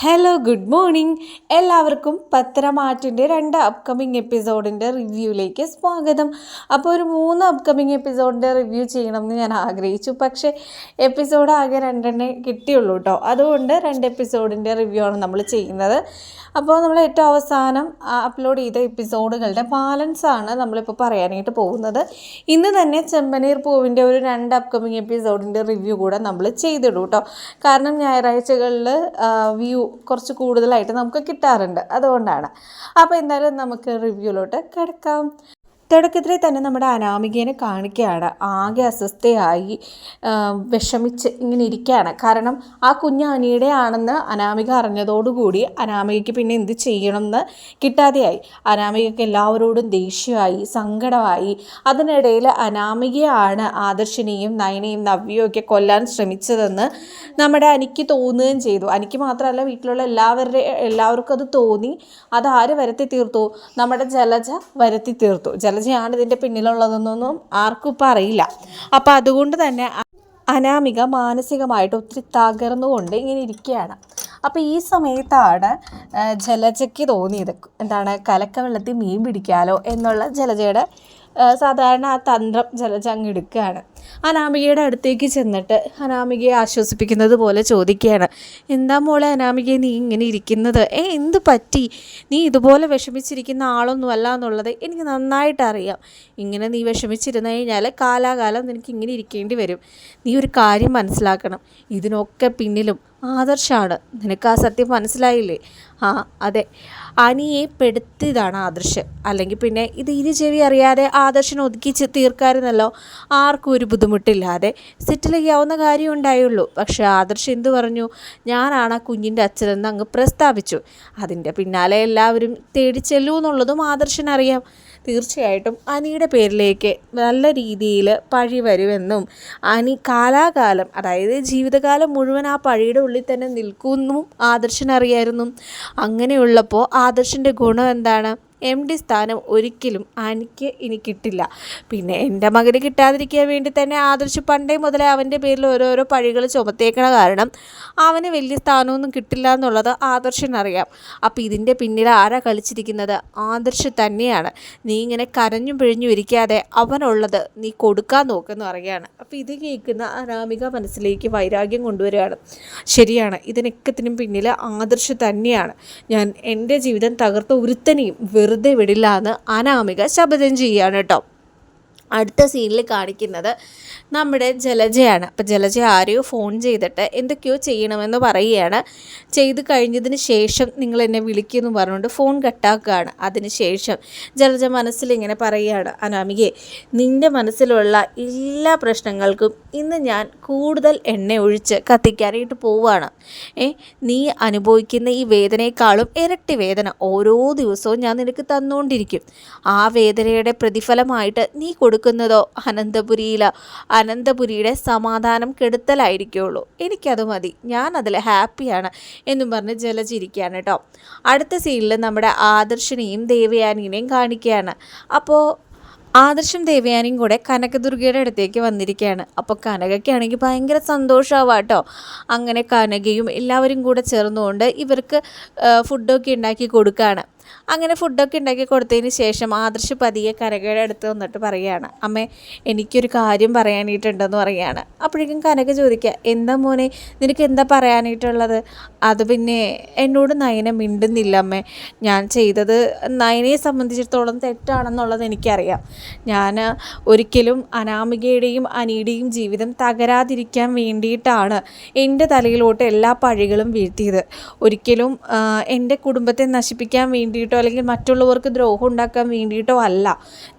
Hello good morning എല്ലാവർക്കും പത്രമാറ്റിന്റെ രണ്ട് upcoming എപ്പിസോഡിന്റെ റിവ്യൂയിലേക്ക് സ്വാഗതം. അപ്പോൾ ഒരു മൂന്ന് അപ്കമിങ് എപ്പിസോഡിന്റെ റിവ്യൂ ചെയ്യണമെന്ന് ഞാൻ ആഗ്രഹിച്ചു. പക്ഷേ എപ്പിസോഡ് ആകെ രണ്ടെണ്ണേ കിട്ടിയുള്ളൂ കേട്ടോ അതുകൊണ്ട് രണ്ട് എപ്പിസോഡിന്റെ റിവ്യൂ ആണ് നമ്മൾ ചെയ്യുന്നത്. അപ്പോൾ നമ്മൾ ഏറ്റവും അവസാനം അപ്ലോഡ് ചെയ്ത എപ്പിസോഡുകളുടെ ബാലൻസ് ആണ് നമ്മളിപ്പോൾ പറയാനായിട്ട് പോകുന്നത്. ഇന്ന് തന്നെ ചെമ്പനീർ പൂവിന്റെ ഒരു രണ്ട് അപ്കമിങ് എപ്പിസോഡിന്റെ റിവ്യൂ കൂടെ നമ്മൾ ചെയ്തിടും കേട്ടോ കാരണം ഞായറാഴ്ചകളിൽ വ്യൂ കുറച്ച് കൂടുതലായിട്ട് നമുക്ക് കിട്ടാറുണ്ട്. അതുകൊണ്ടാണ്. അപ്പോൾ എന്തായാലും നമുക്ക് റിവ്യൂലോട്ട് കിടക്കാം. തുടക്കത്തിൽ തന്നെ നമ്മുടെ അനാമികേനെ കാണിക്കുകയാണ് ആകെ അസ്വസ്ഥയായി വിഷമിച്ച് ഇങ്ങനെ ഇരിക്കുകയാണ് കാരണം ആ കുഞ്ഞ് അനിയുടെ ആണെന്ന് അനാമിക അറിഞ്ഞതോടുകൂടി അനാമികയ്ക്ക് പിന്നെ എന്ത് ചെയ്യണമെന്ന് കിട്ടാതെയായി. അനാമികയ്ക്ക് എല്ലാവരോടും ദേഷ്യമായി സങ്കടമായി. അതിനിടയിൽ അനാമികയാണ് ആദർശിനെയും നയനെയും നവ്യയും ഒക്കെ കൊല്ലാൻ ശ്രമിച്ചതെന്ന് നമ്മുടെ അനിക്ക് തോന്നുകയും ചെയ്തു. അനിക്ക് മാത്രമല്ല വീട്ടിലുള്ള എല്ലാവരുടെ എല്ലാവർക്കും അത് തോന്നി. അത് ആര് വരുത്തി തീർത്തു? നമ്മുടെ ജലജ വരുത്തി തീർത്തു. ജലജയാണ് ഇതിന്റെ പിന്നിലുള്ളതെന്നൊന്നും ആർക്കും ഇപ്പം അറിയില്ല. അപ്പോൾ അതുകൊണ്ട് തന്നെ അനാമിക മാനസികമായിട്ട് ഒത്തിരി തകർന്നുകൊണ്ട് ഇങ്ങനെ ഇരിക്കുകയാണ്. അപ്പോൾ ഈ സമയത്താണ് ജലജയ്ക്ക് തോന്നിയത് എന്താണ് കലക്ക വെള്ളത്തിൽ മീൻ പിടിക്കാലോ എന്നുള്ള ജലജയുടെ സാധാരണ ആ തന്ത്രം ജലജ അങ്ങ് എടുക്കുകയാണ്. അനാമികയുടെ അടുത്തേക്ക് ചെന്നിട്ട് അനാമികയെ ആശ്വസിപ്പിക്കുന്നത് പോലെ ചോദിക്കുകയാണ് എന്താ മോളെ അനാമികയെ നീ ഇങ്ങനെ ഇരിക്കുന്നത്? ഏ എന്ത് പറ്റി? നീ ഇതുപോലെ വിഷമിച്ചിരിക്കുന്ന ആളൊന്നുമല്ല എന്നുള്ളത് എനിക്ക് നന്നായിട്ട് അറിയാം. ഇങ്ങനെ നീ വിഷമിച്ചിരുന്നു കഴിഞ്ഞാൽ കാലാകാലം നിനക്ക് ഇങ്ങനെ ഇരിക്കേണ്ടി വരും. നീ ഒരു കാര്യം മനസ്സിലാക്കണം. ഇതിനൊക്കെ പിന്നിലും ആദർശാണ്. നിനക്ക് ആ സത്യം മനസ്സിലായില്ലേ? ആ അതെ. അനിയെ പെടുത്തിയതാണ് ആദർശ്. അല്ലെങ്കിൽ പിന്നെ ഇത് ഇരു ചെവി അറിയാതെ ആദർശിനെ ഒതുക്കി തീർക്കാരുന്നല്ലോ. ആർക്കും ഒരു ബുദ്ധിമുട്ടില്ലാതെ സെറ്റിൽ ചെയ്യാവുന്ന കാര്യം ഉണ്ടായുള്ളൂ. പക്ഷേ ആദർശ് എന്തു പറഞ്ഞു? ഞാനാണ് ആ കുഞ്ഞിന്റെ അച്ഛനെന്ന് അങ്ങ് പ്രസ്താവിച്ചു. അതിന്റെ പിന്നാലെ എല്ലാവരും തേടി ചെല്ലൂ എന്നുള്ളതും ആദർശനറിയാം. തീർച്ചയായിട്ടും അനിയുടെ പേരിലേക്ക് നല്ല രീതിയിൽ പഴി വരുമെന്നും അനി കാലാകാലം അതായത് ജീവിതകാലം മുഴുവൻ ആ പഴിയുടെ ഉള്ളിൽ തന്നെ നിൽക്കുമെന്നും ആദർശനറിയായിരുന്നു. അങ്ങനെയുള്ളപ്പോൾ ആദർശിന്റെ ഗുണം എന്താണ്? എം ഡി സ്ഥാനം ഒരിക്കലും എനിക്ക് ഇനി കിട്ടില്ല. പിന്നെ എന്റെ മകന് കിട്ടാതിരിക്കാൻ വേണ്ടി തന്നെ ആദർശ് പണ്ടേ മുതലേ അവന്റെ പേരിൽ ഓരോരോ പഴികൾ ചുമത്തേക്കണ കാരണം അവന് വലിയ സ്ഥാനമൊന്നും കിട്ടില്ല എന്നുള്ളത് ആദർശനറിയാം. അപ്പോൾ ഇതിന്റെ പിന്നിൽ ആരാ കളിച്ചിരിക്കുന്നത്? ആദർശ് തന്നെയാണ്. നീ ഇങ്ങനെ കരഞ്ഞും പിഴിഞ്ഞും ഇരിക്കാതെ അവനുള്ളത് നീ കൊടുക്കാൻ നോക്കെന്ന് പറയുകയാണ്. അപ്പോൾ ഇത് കേൾക്കുന്ന അനാമിക മനസ്സിലേക്ക് വൈരാഗ്യം കൊണ്ടുവരികയാണ്. ശരിയാണ് ഇതിനൊക്കത്തിനും പിന്നിൽ ആദർശ് തന്നെയാണ്. ഞാൻ എന്റെ ജീവിതം തകർത്ത ഒരുത്തനെയും വെറുതെ വിടില്ല എന്ന് അനാമിക ശപഥം ചെയ്യുകയാണ് കേട്ടോ. അടുത്ത സീനിൽ കാണിക്കുന്നത് നമ്മുടെ ജലജയാണ്. അപ്പം ജലജ ആരെയോ ഫോൺ ചെയ്തിട്ട് എന്തൊക്കെയോ ചെയ്യണമെന്ന് പറയുകയാണ്. ചെയ്ത് കഴിഞ്ഞതിന് ശേഷം നിങ്ങൾ എന്നെ വിളിക്കുമെന്ന് പറഞ്ഞുകൊണ്ട് ഫോൺ കട്ടാക്കുകയാണ് അതിന് ശേഷം ജലജ മനസ്സിൽ ഇങ്ങനെ പറയുകയാണ് അനാമികയെ നിന്റെ മനസ്സിലുള്ള എല്ലാ പ്രശ്നങ്ങൾക്കും ഇന്ന് ഞാൻ കൂടുതൽ എണ്ണ ഒഴിച്ച് കത്തിക്കാനായിട്ട് പോവുകയാണ്. ഏ നീ അനുഭവിക്കുന്ന ഈ വേദനയെക്കാളും ഇരട്ടി വേദന ഓരോ ദിവസവും ഞാൻ നിനക്ക് തന്നുകൊണ്ടിരിക്കും. ആ വേദനയുടെ പ്രതിഫലമായിട്ട് നീ കൊടുക്കുന്നതോ അനന്തപുരിയില അനന്തപുരിയുടെ സമാധാനം കെടുത്തലായിരിക്കുള്ളൂ. എനിക്കത് മതി. ഞാൻ അതിൽ ഹാപ്പിയാണ് എന്നും പറഞ്ഞ് ജലചിരിക്കുകയാണ് കേട്ടോ. അടുത്ത സീനിൽ നമ്മുടെ ആദർശിനെയും ദേവയാനിനെയും കാണിക്കുകയാണ്. അപ്പോൾ ആദർശം ദേവയാനിയും കൂടെ കനകദുർഗയുടെ അടുത്തേക്ക് വന്നിരിക്കുകയാണ്. അപ്പോൾ കനകയ്ക്കാണെങ്കിൽ ഭയങ്കര സന്തോഷമാവാം കേട്ടോ. അങ്ങനെ കനകയും എല്ലാവരും കൂടെ ചേർന്നുകൊണ്ട് ഇവർക്ക് ഫുഡൊക്കെ ഉണ്ടാക്കി കൊടുക്കുകയാണ് അങ്ങനെ ഫുഡൊക്കെ ഉണ്ടാക്കി കൊടുത്തതിന് ശേഷം ആദർശ് പതിയെ കനകയുടെ അടുത്ത് വന്നിട്ട് പറയുകയാണ് അമ്മേ എനിക്കൊരു കാര്യം പറയാനായിട്ടുണ്ടെന്ന് പറയുകയാണ്. അപ്പോഴേക്കും കനക ചോദിക്കുക എന്താ മോനെ നിനക്ക് എന്താ പറയാനായിട്ടുള്ളത്? അത് പിന്നെ എന്നോട് നയന മിണ്ടുന്നില്ല അമ്മേ. ഞാൻ ചെയ്തത് നയനയെ സംബന്ധിച്ചിടത്തോളം തെറ്റാണെന്നുള്ളത് എനിക്കറിയാം. ഞാൻ ഒരിക്കലും അനാമികയുടെയും അനിയുടെയും ജീവിതം തകരാതിരിക്കാൻ വേണ്ടിയിട്ടാണ് എന്റെ തലയിലോട്ട് എല്ലാ പഴികളും വീഴ്ത്തിയത്. ഒരിക്കലും എന്റെ കുടുംബത്തെ നശിപ്പിക്കാൻ വേണ്ടിയിട്ടോ അല്ലെങ്കിൽ മറ്റുള്ളവർക്ക് ദ്രോഹം ഉണ്ടാക്കാൻ വേണ്ടിയിട്ടോ അല്ല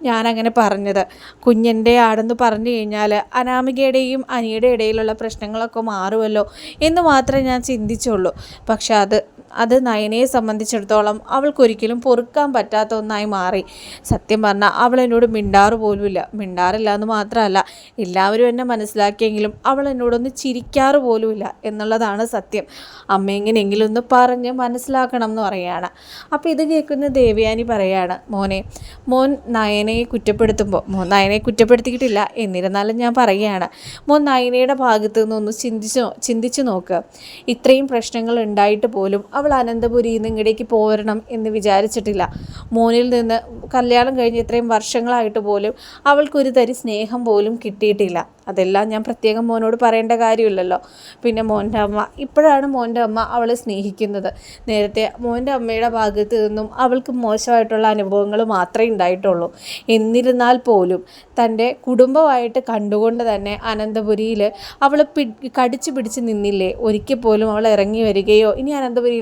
ഞാനങ്ങനെ പറഞ്ഞത്. കുഞ്ഞന്റെ ആടെന്ന് പറഞ്ഞു കഴിഞ്ഞാൽ അനാമികയുടെയും അനിയുടെ ഇടയിലുള്ള പ്രശ്നങ്ങളൊക്കെ മാറുമല്ലോ എന്ന് മാത്രമേ ഞാൻ ചിന്തിച്ചുള്ളൂ. പക്ഷെ അത് അത് നയനയെ സംബന്ധിച്ചിടത്തോളം അവൾക്കൊരിക്കലും പൊറുക്കാൻ പറ്റാത്ത ഒന്നായി മാറി. സത്യം പറഞ്ഞാൽ അവൾ എന്നോട് മിണ്ടാറ് പോലുമില്ല. മിണ്ടാറില്ല എന്ന് മാത്രമല്ല എല്ലാവരും എന്നെ മനസ്സിലാക്കിയെങ്കിലും അവൾ എന്നോടൊന്ന് ചിരിക്കാറ് പോലുമില്ല എന്നുള്ളതാണ് സത്യം. അമ്മ എങ്ങനെയെങ്കിലും ഒന്ന് പറഞ്ഞ് മനസ്സിലാക്കണം എന്ന് പറയുകയാണ്. അപ്പോൾ ഇത് കേൾക്കുന്ന ദേവയാനി പറയാണ് മോനെ മോൻ നയനയെ കുറ്റപ്പെടുത്തുമ്പോൾ മോൻ നയനയെ കുറ്റപ്പെടുത്തിയിട്ടില്ല എന്നിരുന്നാലും ഞാൻ പറയുകയാണ്. മോൻ നയനയുടെ ഭാഗത്തു നിന്നൊന്ന് ചിന്തിച്ചു ചിന്തിച്ചു നോക്കുക ഇത്രയും പ്രശ്നങ്ങൾ ഉണ്ടായിട്ട് പോലും അവൾ അനന്തപുരിയിൽ നിന്ന് ഇങ്ങടേക്ക് പോരണം എന്ന് വിചാരിച്ചിട്ടില്ല. മോനിൽ നിന്ന് കല്യാണം കഴിഞ്ഞ് ഇത്രയും വർഷങ്ങളായിട്ട് പോലും അവൾക്കൊരു തരി സ്നേഹം പോലും കിട്ടിയിട്ടില്ല. അതെല്ലാം ഞാൻ പ്രത്യേകം മോനോട് പറയേണ്ട കാര്യമില്ലല്ലോ. പിന്നെ മോന്റെ അമ്മ ഇപ്പോഴാണ് മോന്റെ അമ്മ അവളെ സ്നേഹിക്കുന്നത്. നേരത്തെ മോന്റെ അമ്മയുടെ ഭാഗത്ത് നിന്നും അവൾക്ക് മോശമായിട്ടുള്ള അനുഭവങ്ങൾ മാത്രമേ ഉണ്ടായിട്ടുള്ളൂ. എന്നിരുന്നാൽ പോലും തന്റെ കുടുംബമായിട്ട് കണ്ടുകൊണ്ട് തന്നെ അനന്തപുരിയിൽ അവൾ കടിച്ചു പിടിച്ച് നിന്നില്ലേ? ഒരിക്കൽ പോലും അവൾ ഇറങ്ങി വരികയോ? ഇനി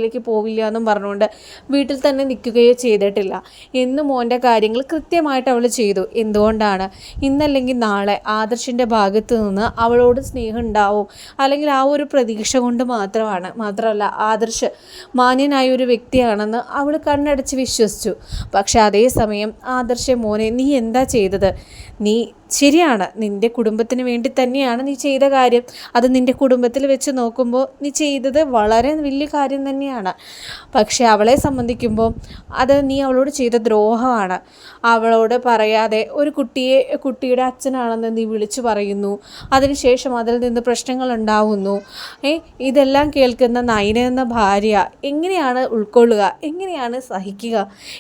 അനന്തപുരിയിലേക്ക് പോവില്ല എന്നും പറഞ്ഞുകൊണ്ട് വീട്ടിൽ തന്നെ നിൽക്കുകയോ ചെയ്തിട്ടില്ല. എന്ന് മോന്റെ കാര്യങ്ങൾ കൃത്യമായിട്ട് അവൾ ചെയ്തു. എന്തുകൊണ്ടാണ്? ഇന്നല്ലെങ്കിൽ നാളെ ആദർശിന്റെ ഭാഗത്ത് നിന്ന് അവളോട് സ്നേഹം ഉണ്ടാവും. അല്ലെങ്കിൽ ആ ഒരു പ്രതീക്ഷ കൊണ്ട് മാത്രമാണ്. മാത്രമല്ല ആദർശ് മാന്യനായ ഒരു വ്യക്തിയാണെന്ന് അവൾ കണ്ണടച്ച് വിശ്വസിച്ചു. പക്ഷെ അതേസമയം ആദർശ മോനെ നീ എന്താ ചെയ്തത്? നീ ശരിയാണ്. നിന്റെ കുടുംബത്തിന് വേണ്ടി തന്നെയാണ് നീ ചെയ്ത കാര്യം. അത് നിന്റെ കുടുംബത്തിൽ വെച്ച് നോക്കുമ്പോൾ നീ ചെയ്തത് വളരെ വലിയ കാര്യം തന്നെയാണ്. പക്ഷേ അവളെ സംബന്ധിക്കുമ്പോൾ അത് നീ അവളോട് ചെയ്ത ദ്രോഹമാണ്. അവളോട് പറയാതെ ഒരു കുട്ടിയെ കുട്ടിയുടെ അച്ഛനാണെന്ന് നീ വിളിച്ചു പറയുന്നു. അതിനുശേഷം അതിൽ നിന്ന് പ്രശ്നങ്ങൾ ഉണ്ടാവുന്നു. ഏ ഇതെല്ലാം കേൾക്കുന്ന നയന എന്ന ഭാര്യ എങ്ങനെയാണ് ഉൾക്കൊള്ളുക? എങ്ങനെയാണ് സഹിക്കുക?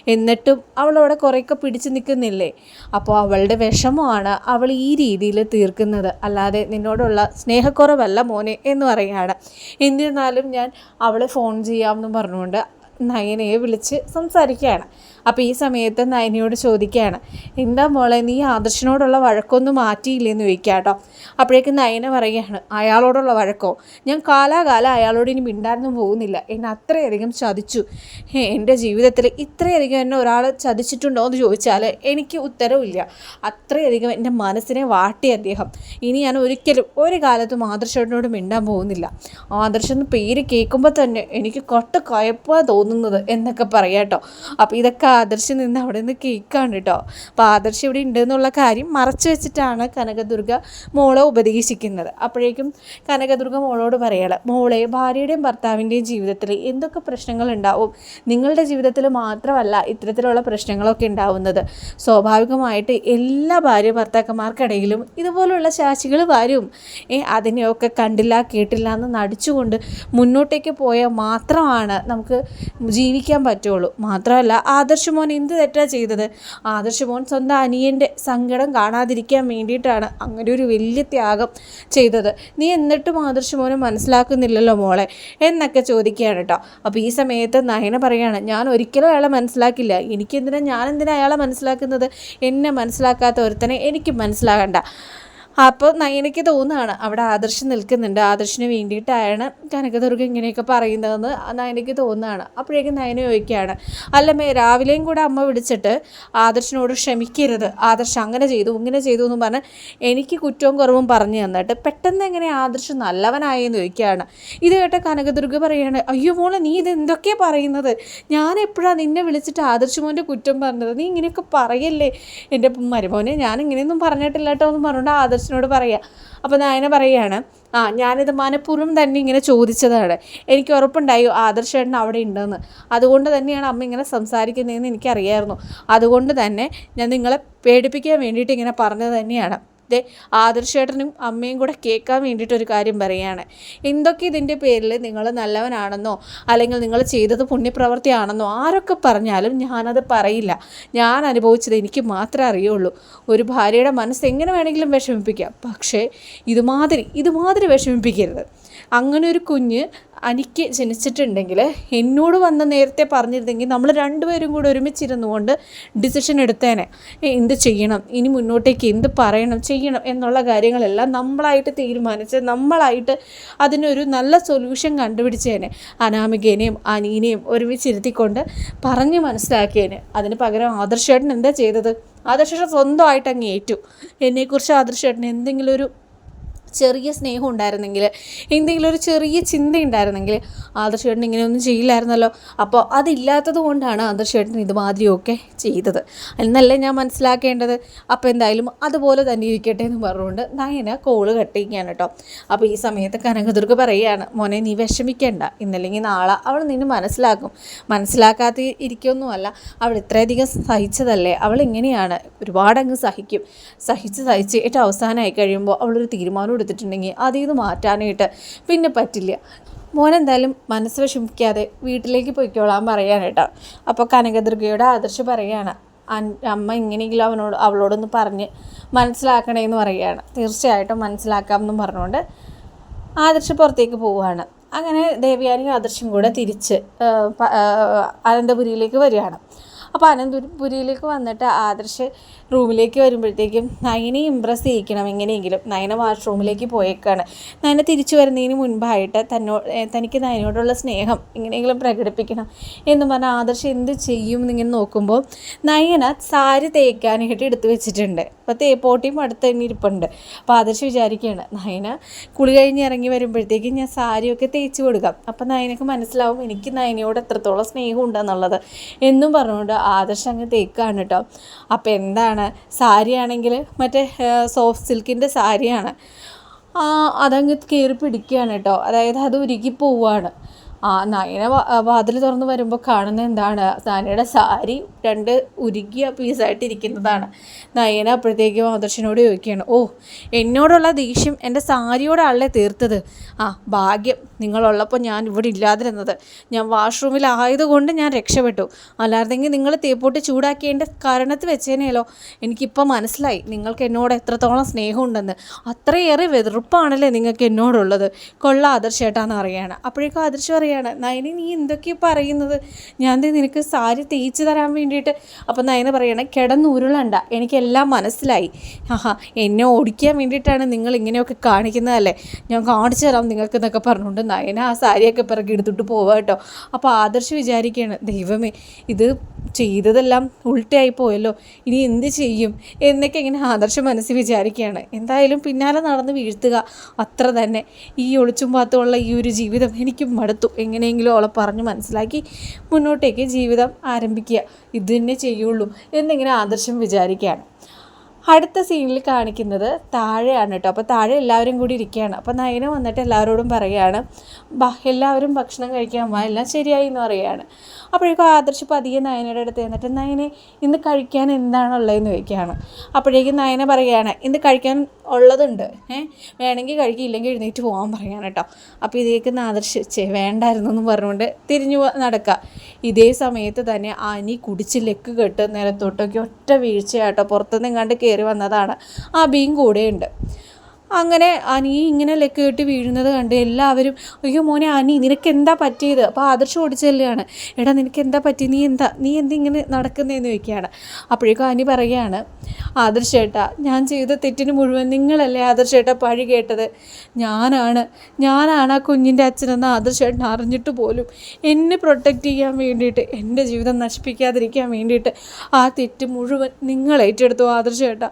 എന്നിട്ടും അവളവിടെ കുറേയൊക്കെ പിടിച്ചു നിൽക്കുന്നില്ലേ? അപ്പോൾ അവളുടെ വിഷമമാണ്. അവൾ ഈ രീതിയിൽ തീർക്കുന്നത്. അല്ലാതെ നിന്നോടുള്ള സ്നേഹക്കുറവല്ല മോനെ എന്ന് പറയുകയാണ്. എന്നിരുന്നാലും ഞാൻ അവളെ ഫോൺ ചെയ്യാമെന്ന് പറഞ്ഞുകൊണ്ട് നയനയെ വിളിച്ച് സംസാരിക്കുകയാണ്. അപ്പോൾ ഈ സമയത്ത് നയനിയോട് ചോദിക്കുകയാണ് എന്താ മോളെ നീ ആദർശനോടുള്ള വഴക്കൊന്നും മാറ്റിയില്ലെന്ന് ചോദിക്കുക കേട്ടോ. അപ്പോഴേക്ക് നയന പറയുകയാണ് അയാളോടുള്ള വഴക്കോ? ഞാൻ കാലാകാലം അയാളോട് ഇനി മിണ്ടാനൊന്നും പോകുന്നില്ല. എന്നെ അത്രയധികം ചതിച്ചു. എന്റെ ജീവിതത്തിൽ ഇത്രയധികം എന്നെ ഒരാൾ ചതിച്ചിട്ടുണ്ടോ എന്ന് ചോദിച്ചാൽ എനിക്ക് ഉത്തരവില്ല. അത്രയധികം എന്റെ മനസ്സിനെ വാട്ടി അദ്ദേഹം. ഇനി ഞാൻ ഒരിക്കലും ഒരു കാലത്തും ആദർശനോട് മിണ്ടാൻ പോകുന്നില്ല. ആദർശം പേര് കേൾക്കുമ്പോൾ തന്നെ എനിക്ക് കൊട്ട കയപ്പാണ് തോന്നുന്നത് എന്നൊക്കെ പറയാം കേട്ടോ. അപ്പോൾ ഇതൊക്കെ ആദർശ് നിന്ന് അവിടെ നിന്ന് കേൾക്കാണ് കേട്ടോ അപ്പോൾ ആദർശ് ഇവിടെ ഉണ്ട് എന്നുള്ള കാര്യം മറച്ചു വെച്ചിട്ടാണ് കനകദുർഗ മോളെ ഉപദേശിക്കുന്നത്. അപ്പോഴേക്കും കനകദുർഗ മോളോട് പറയുകയാണ് മോളെ ഭാര്യയുടെയും ഭർത്താവിന്റെയും ജീവിതത്തിൽ എന്തൊക്കെ പ്രശ്നങ്ങൾ ഉണ്ടാവും? നിങ്ങളുടെ ജീവിതത്തിൽ മാത്രമല്ല ഇത്തരത്തിലുള്ള പ്രശ്നങ്ങളൊക്കെ ഉണ്ടാവുന്നത്. സ്വാഭാവികമായിട്ട് എല്ലാ ഭാര്യ ഭർത്താക്കന്മാർക്കിടയിലും ഇതുപോലുള്ള ശാശികൾ വരും. ഏ അതിനെയൊക്കെ കണ്ടില്ല കേട്ടില്ല എന്ന് നടിച്ചുകൊണ്ട് മുന്നോട്ടേക്ക് പോയാൽ മാത്രമാണ് നമുക്ക് ജീവിക്കാൻ പറ്റുള്ളൂ. മാത്രമല്ല ആദർശ് മോൻ എന്ത് തെറ്റാ ചെയ്തത്? ആദർശ് മോൻ സ്വന്തം അനിയന്റെ സങ്കടം കാണാതിരിക്കാൻ വേണ്ടിയിട്ടാണ് അങ്ങനെ ഒരു വലിയ ത്യാഗം ചെയ്തത്. നീ എന്നിട്ടും ആദർശ് മോനെ മനസ്സിലാക്കുന്നില്ലല്ലോ മോളെ? എന്നൊക്കെ ചോദിക്കുകയാണ് കേട്ടോ. അപ്പോൾ ഈ സമയത്ത് നയന പറയാണ് ഞാൻ ഒരിക്കലും അയാളെ മനസ്സിലാക്കില്ല. എനിക്കെന്തിനാ ഞാൻ എന്തിനാ അയാളെ മനസ്സിലാക്കുന്നത്? എന്നെ മനസ്സിലാക്കാത്ത ഒരുത്തനെ എനിക്ക് മനസ്സിലാകണ്ട. അപ്പോൾ നയനയ്ക്ക് തോന്നുകയാണ് അവിടെ ആദർശ് നിൽക്കുന്നുണ്ട്. ആദർശിന് വേണ്ടിയിട്ടാണ് കനകദുർഗ ഇങ്ങനെയൊക്കെ പറയുന്നതെന്ന് നയനയ്ക്ക് തോന്നുകയാണ്. അപ്പോഴേക്കും നയന ചോദിക്കുകയാണ് അല്ലമ്മേ രാവിലെയും കൂടെ അമ്മ വിളിച്ചിട്ട് ആദർശിനോട് ക്ഷമിക്കരുത്. ആദർശ് അങ്ങനെ ചെയ്തു ഇങ്ങനെ ചെയ്തു എന്ന് പറഞ്ഞാൽ എനിക്ക് കുറ്റവും കുറവും പറഞ്ഞു തന്നിട്ട് പെട്ടെന്ന് എങ്ങനെ ആദർശ് നല്ലവനായെന്ന് ചോദിക്കുകയാണ്. ഇത് കേട്ട കനകദുർഗ പറയുകയാണ് അയ്യോ മോളെ നീ ഇത് എന്തൊക്കെയാണ് പറയുന്നത്? ഞാൻ എപ്പോഴാണ് നിന്നെ വിളിച്ചിട്ട് ആദർശ് മോന്റെ കുറ്റം പറഞ്ഞത്? നീ ഇങ്ങനെയൊക്കെ പറയല്ലേ? എന്റെ മരുമോനെ ഞാൻ ഇങ്ങനെയൊന്നും പറഞ്ഞിട്ടില്ല കേട്ടോ എന്ന് പറഞ്ഞുകൊണ്ട് ആദർശ് ആദർശിനോട് പറയുക അപ്പോൾ നയന പറയുകയാണ് ആ ഞാനിത് മനഃപൂർവം തന്നെ ഇങ്ങനെ ചോദിച്ചതാണ്. എനിക്ക് ഉറപ്പുണ്ടായി ആദർശേട്ടൻ അവിടെ ഉണ്ടെന്ന്. അതുകൊണ്ട് തന്നെയാണ് അമ്മ ഇങ്ങനെ സംസാരിക്കുന്നതെന്ന് എനിക്കറിയായിരുന്നു. അതുകൊണ്ട് തന്നെ ഞാൻ നിങ്ങളെ പേടിപ്പിക്കാൻ വേണ്ടിയിട്ട് ഇങ്ങനെ പറഞ്ഞത് തന്നെയാണ്. ദേ ആദർശേട്ടനും അമ്മയും കൂടെ കേൾക്കാൻ വേണ്ടിയിട്ട് ഒരു കാര്യം പറയുകയാണ്. എന്തൊക്കെ ഇതിന്റെ പേരിൽ നിങ്ങൾ നല്ലവനാണെന്നോ അല്ലെങ്കിൽ നിങ്ങൾ ചെയ്തത് പുണ്യപ്രവൃത്തിയാണെന്നോ ആരൊക്കെ പറഞ്ഞാലും ഞാനത് പറയില്ല. ഞാൻ അനുഭവിച്ചത് എനിക്ക് മാത്രമേ അറിയുള്ളൂ. ഒരു ഭാര്യയുടെ മനസ്സ് എങ്ങനെ വേണമെങ്കിലും വിഷമിപ്പിക്കാം. പക്ഷേ ഇതുമാതിരി ഇതുമാതിരി വിഷമിപ്പിക്കരുത്. അങ്ങനെ ഒരു കുഞ്ഞ് എനിക്ക് ജനിച്ചിട്ടുണ്ടെങ്കിൽ എന്നോട് വന്ന് നേരത്തെ പറഞ്ഞിരുന്നെങ്കിൽ നമ്മൾ രണ്ടുപേരും കൂടെ ഒരുമിച്ചിരുന്നു കൊണ്ട് ഡിസിഷൻ എടുത്തേനെ എന്ത് ചെയ്യണം? ഇനി മുന്നോട്ടേക്ക് എന്ത് പറയണം? ചെയ്യണം എന്നുള്ള കാര്യങ്ങളെല്ലാം നമ്മളായിട്ട് തീരുമാനിച്ച് നമ്മളായിട്ട് അതിനൊരു നല്ല സൊല്യൂഷൻ കണ്ടുപിടിച്ചേനെ. അനാമികേനെയും അനീനെയും ഒരുമിച്ചിരുത്തിക്കൊണ്ട് പറഞ്ഞ് മനസ്സിലാക്കിയേനെ. അതിന് പകരം ആദർശേട്ടൻ എന്താ ചെയ്തത്? ആദർശേട്ടൻ സ്വന്തമായിട്ട് അങ്ങ് ഏറ്റു. എന്നെക്കുറിച്ച് ആദർശേട്ടൻ എന്തെങ്കിലും ഒരു ചെറിയ സ്നേഹം ഉണ്ടായിരുന്നെങ്കിൽ എന്തെങ്കിലും ഒരു ചെറിയ ചിന്ത ഉണ്ടായിരുന്നെങ്കിൽ ആദർശേട്ടൻ ഇങ്ങനെയൊന്നും ചെയ്യില്ലായിരുന്നല്ലോ. അപ്പോൾ അതില്ലാത്തത് കൊണ്ടാണ് ആദർശേട്ടൻ ഇതുമാതിരിയൊക്കെ ചെയ്തത്. എന്നല്ലേ ഞാൻ മനസ്സിലാക്കേണ്ടത്? അപ്പോൾ എന്തായാലും അതുപോലെ തന്നെ ഇരിക്കട്ടെ എന്ന് പറഞ്ഞുകൊണ്ട് നയന കോൾ കട്ട് ചെയ്യാണ് കേട്ടോ. അപ്പോൾ ഈ സമയത്ത് കനകദുർഗ് പറയുകയാണ് മോനെ നീ വിഷമിക്കേണ്ട. ഇന്നല്ലെങ്കിൽ നാളെ അവൾ നിന്നെ മനസ്സിലാക്കും. മനസ്സിലാക്കാതെ ഇരിക്കൊന്നുമല്ല. അവൾ ഇത്രയധികം സഹിച്ചതല്ലേ? അവൾ ഇങ്ങനെയാണ്. ഒരുപാടങ്ങ് സഹിക്കും. സഹിച്ച് സഹിച്ച് ഏറ്റവും അവസാനമായി കഴിയുമ്പോൾ അവളൊരു തീരുമാനം എടുത്തിട്ടുണ്ടെങ്കിൽ അതിൽ നിന്ന് മാറ്റാനായിട്ട് പിന്നെ പറ്റില്ല. മോനെന്തായാലും മനസ്സ് വിഷമിക്കാതെ വീട്ടിലേക്ക് പോയിക്കോളാൻ പറയാനായിട്ടോ അപ്പോൾ കനകദുർഗയുടെ ആദർശ് പറയുകയാണ്. അമ്മ ഇങ്ങനെയെങ്കിലും അവനോട് അവളോടൊന്ന് പറഞ്ഞ് മനസ്സിലാക്കണേന്ന് പറയുകയാണ്. തീർച്ചയായിട്ടും മനസ്സിലാക്കാമെന്നും പറഞ്ഞുകൊണ്ട് ആദർശ് പുറത്തേക്ക് പോവുകയാണ്. അങ്ങനെ ദേവയാനിയും ആദർശും കൂടെ തിരിച്ച് അനന്തപുരിയിലേക്ക് വരികയാണ്. അപ്പോൾ അനന്തപുരിയിലേക്ക് വന്നിട്ട് ആദർശ് റൂമിലേക്ക് വരുമ്പോഴത്തേക്കും നയനെ ഇമ്പ്രസ് ചെയ്യിക്കണം എങ്ങനെയെങ്കിലും. നയന വാഷ്റൂമിലേക്ക് പോയേക്കാണ്. നയന തിരിച്ചു വരുന്നതിന് മുൻപായിട്ട് തന്നോ തനിക്ക് നയനോടുള്ള സ്നേഹം എങ്ങനെയെങ്കിലും പ്രകടിപ്പിക്കണം എന്ന് പറഞ്ഞാൽ ആദർശ് എന്ത് ചെയ്യും എന്നിങ്ങനെ നോക്കുമ്പോൾ നയന സാരി തേക്കാനായിട്ട് എടുത്തു വെച്ചിട്ടുണ്ട്. അപ്പോൾ തേപ്പോട്ടിയും അടുത്ത് തന്നെ ഇരിപ്പുണ്ട്. അപ്പോൾ ആദർശ് വിചാരിക്കുകയാണ് നയന കുളി കഴിഞ്ഞ് ഇറങ്ങി വരുമ്പോഴത്തേക്കും ഞാൻ സാരിയൊക്കെ തേച്ച് കൊടുക്കാം. അപ്പോൾ നയനക്ക് മനസ്സിലാവും എനിക്ക് നയനയോട് എത്രത്തോളം സ്നേഹം ഉണ്ടെന്നുള്ളത് എന്നും പറഞ്ഞുകൊണ്ട് ആദർശ് അങ്ങ് തേക്കാണ് കേട്ടോ. അപ്പോൾ എന്താണ് സാരിയാണെങ്കിൽ മറ്റേ സോഫ്റ്റ് സിൽക്കിന്റെ സാരിയാണ്. അതങ്ങ് കയറി പിടിക്കുകയാണ് കേട്ടോ. അതായത് അത് ഉരുകി പോവുകയാണ്. ആ നയന വാതിൽ തുറന്ന് വരുമ്പോൾ കാണുന്ന എന്താണ്? നയനയുടെ സാരി രണ്ട് ഉരുകിയ പീസായിട്ട് ഇരിക്കുന്നതാണ്. നയന അപ്പോഴത്തേക്കും ആദർശനോട് ചോദിക്കുകയാണ് ഓ എന്നോടുള്ള ദേഷ്യം എന്റെ സാരിയോടാണല്ലേ തീർത്തത്. ആ ഭാഗ്യം. നിങ്ങളുള്ളപ്പോൾ ഞാൻ ഇവിടെ ഇല്ലാതിരുന്നത്. ഞാൻ വാഷ്റൂമിലായതുകൊണ്ട് ഞാൻ രക്ഷപ്പെട്ടു. അല്ലായിരുന്നെങ്കിൽ നിങ്ങൾ തേപ്പോട്ട് ചൂടാക്കിയതിന്റെ കാരണത്ത് വെച്ചേനെയല്ലോ എനിക്കിപ്പോൾ മനസ്സിലായി നിങ്ങൾക്ക് എന്നോട് എത്രത്തോളം സ്നേഹമുണ്ടെന്ന്. അത്രയേറെ വെറുപ്പാണല്ലേ നിങ്ങൾക്ക് എന്നോടുള്ളത്. കൊള്ള ആദർശേട്ടാന്ന് അറിയാണ് അപ്പോഴേക്കും ആദർശം അറിയാണ് നയനി നീ എന്തൊക്കെയാണ് പറയുന്നത്? ഞാൻ നിനക്ക് സാരി തേച്ച് തരാൻ വേണ്ടിയിട്ട്. അപ്പം നയന പറയണേ കിടന്നുരുളണ്ട എനിക്കെല്ലാം മനസ്സിലായി. ആഹാ എന്നെ ഓടിക്കാൻ വേണ്ടിയിട്ടാണ് നിങ്ങൾ ഇങ്ങനെയൊക്കെ കാണിക്കുന്നത് അല്ലേ ഞാൻ കാണിച്ചു തരാം നിങ്ങൾക്ക് എന്നൊക്കെ പറഞ്ഞുകൊണ്ട് നയന ആ സാരിയൊക്കെ പിറകെ എടുത്തിട്ട് പോവുക കേട്ടോ. അപ്പോൾ ആദർശ് വിചാരിക്കുകയാണ് ദൈവമേ ഇത് ചെയ്തതെല്ലാം ഉൾട്ടയായി പോയല്ലോ. ഇനി എന്ത് ചെയ്യും? എന്നൊക്കെ ഇങ്ങനെ ആദർശ മനസ്സിൽ വിചാരിക്കുകയാണ്. എന്തായാലും പിന്നാലെ നടന്ന് വീഴ്ത്തുക അത്ര തന്നെ. ഈ ഒളിച്ചും പാത്തുമുള്ള ഈ ഒരു ജീവിതം എനിക്ക് മടുത്തു. എങ്ങനെയെങ്കിലും അവളെ പറഞ്ഞ് മനസ്സിലാക്കി മുന്നോട്ടേക്ക് ജീവിതം ആരംഭിക്കുക. ഇത് തന്നെ ചെയ്യുള്ളൂ എന്നിങ്ങനെ ആദർശം വിചാരിക്കുകയാണ്. അടുത്ത സീനിൽ കാണിക്കുന്നത് താഴെയാണ് കേട്ടോ. അപ്പോൾ താഴെ എല്ലാവരും കൂടി ഇരിക്കുകയാണ്. അപ്പോൾ നയന വന്നിട്ട് എല്ലാവരോടും പറയുകയാണ് എല്ലാവരും ഭക്ഷണം കഴിക്കാൻ വാ എല്ലാം ശരിയായി എന്ന് പറയുകയാണ്. അപ്പോഴേക്കും ആദർശ് പതിയെ നയനയുടെ അടുത്ത് എന്നിട്ട് നയനെ ഇന്ന് കഴിക്കാൻ എന്താണുള്ളതെന്ന് ചോദിക്കുകയാണ്. അപ്പോഴേക്കും നയന പറയുകയാണ് ഇന്ന് കഴിക്കാൻ ഉള്ളതുണ്ട്. ഏഹ് വേണമെങ്കിൽ കഴിക്കുക ഇല്ലെങ്കിൽ എഴുന്നേറ്റ് പോകാൻ പറയാണ് കേട്ടോ. അപ്പോൾ ഇതേക്ക് ആദർശ് ചേ വേണ്ടായിരുന്നു എന്ന് പറഞ്ഞുകൊണ്ട് തിരിഞ്ഞു നടക്കുക. ഇതേ സമയത്ത് തന്നെ അനി കുടിച്ച് ലെക്ക് കെട്ട് നിലത്തോട്ടൊക്കെ ഒറ്റ വീഴ്ചയാട്ടോ. പുറത്തുനിന്ന് കണ്ട് കയറി വന്നതാണ്. അബിയും കൂടെയുണ്ട്. അങ്ങനെ അനി ഇങ്ങനെ ലെക്ക് കെട്ടി വീഴുന്നത് കണ്ട് എല്ലാവരും അയ്യോ മോനെ അനി നിനക്ക് എന്താ പറ്റിയത്? അപ്പോൾ ആദർശം ഓടിച്ചെല്ലുകയാണ്. എടാ നിനക്ക് എന്താ പറ്റി? നീ എന്താ നീ എന്തിങ്ങനെ നടക്കുന്നതെന്ന് ചോദിക്കുകയാണ്. അപ്പോഴേക്കും അനി പറയുകയാണ് ആദർശേട്ടാ ഞാൻ ചെയ്ത തെറ്റിന് മുഴുവൻ നിങ്ങളല്ലേ ആദർശേട്ടാ പഴി കേട്ടത്? ഞാനാണ് ഞാനാണ് ആ കുഞ്ഞിന്റെ അച്ഛനെന്ന് ആദർശേട്ടൻ അറിഞ്ഞിട്ട് പോലും എന്നെ പ്രൊട്ടക്റ്റ് ചെയ്യാൻ വേണ്ടിയിട്ട് എന്റെ ജീവിതം നശിപ്പിക്കാതിരിക്കാൻ വേണ്ടിയിട്ട് ആ തെറ്റ് മുഴുവൻ നിങ്ങൾ ഏറ്റെടുത്തു ആദർശേട്ടാ